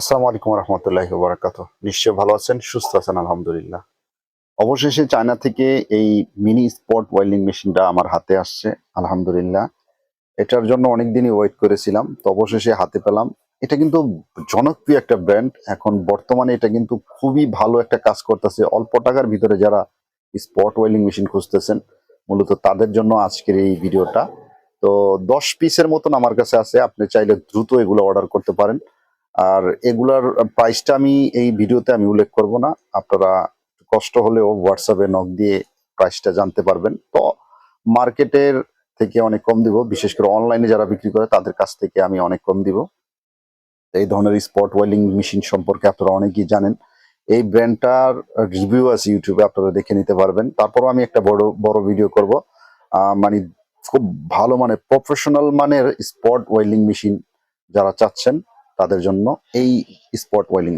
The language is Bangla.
আসসালামু আলাইকুম রহমতুল্লাহ বারাকাত নিশ্চয় ভালো আছেন, সুস্থ আছেন, আলহামদুলিল্লাহ। অবশেষে চায়না থেকে এই মিনি স্পট ওয়েল্ডিং মেশিনটা আমার হাতে আসছে, আলহামদুলিল্লাহ। এটার জন্য অনেকদিনই ওয়েট করেছিলাম, তো অবশেষে হাতে পেলাম। এটা কিন্তু জনপ্রিয় একটা ব্র্যান্ড, এখন বর্তমানে এটা কিন্তু খুবই ভালো একটা কাজ করতেছে। অল্প টাকার ভিতরে যারা স্পট ওয়েল্ডিং মেশিন খুঁজতেছেন, মূলত তাদের জন্য আজকের এই ভিডিওটা। তো দশ পিসের মতন আমার কাছে আছে, আপনি চাইলে দ্রুত এগুলো অর্ডার করতে পারেন। আর এগুলার প্রাইসটা আমি এই ভিডিওতে আমি উল্লেখ করব না। আপনারা কষ্ট হলেও হোয়াটসঅ্যাপে নক দিয়ে প্রাইসটা জানতে পারবেন। তো মার্কেটের থেকে অনেক কম দিব, বিশেষ করে অনলাইনে যারা বিক্রি করে তাদের কাছ থেকে আমি অনেক কম দিব। এই ধরনের স্পট ওয়েলিং মেশিন সম্পর্কে আপনারা অনেকেই জানেন। এই ব্র্যান্ডটার রিভিউ আছে ইউটিউবে আপনারা দেখে নিতে পারবেন। তারপরও আমি একটা বড় বড় ভিডিও করব। মানে খুব ভালো মানে প্রফেশনাল মানের স্পট ওয়েল্ডিং মেশিন যারা চাচ্ছেন তাদের জন্য এই স্পট ওয়েলিং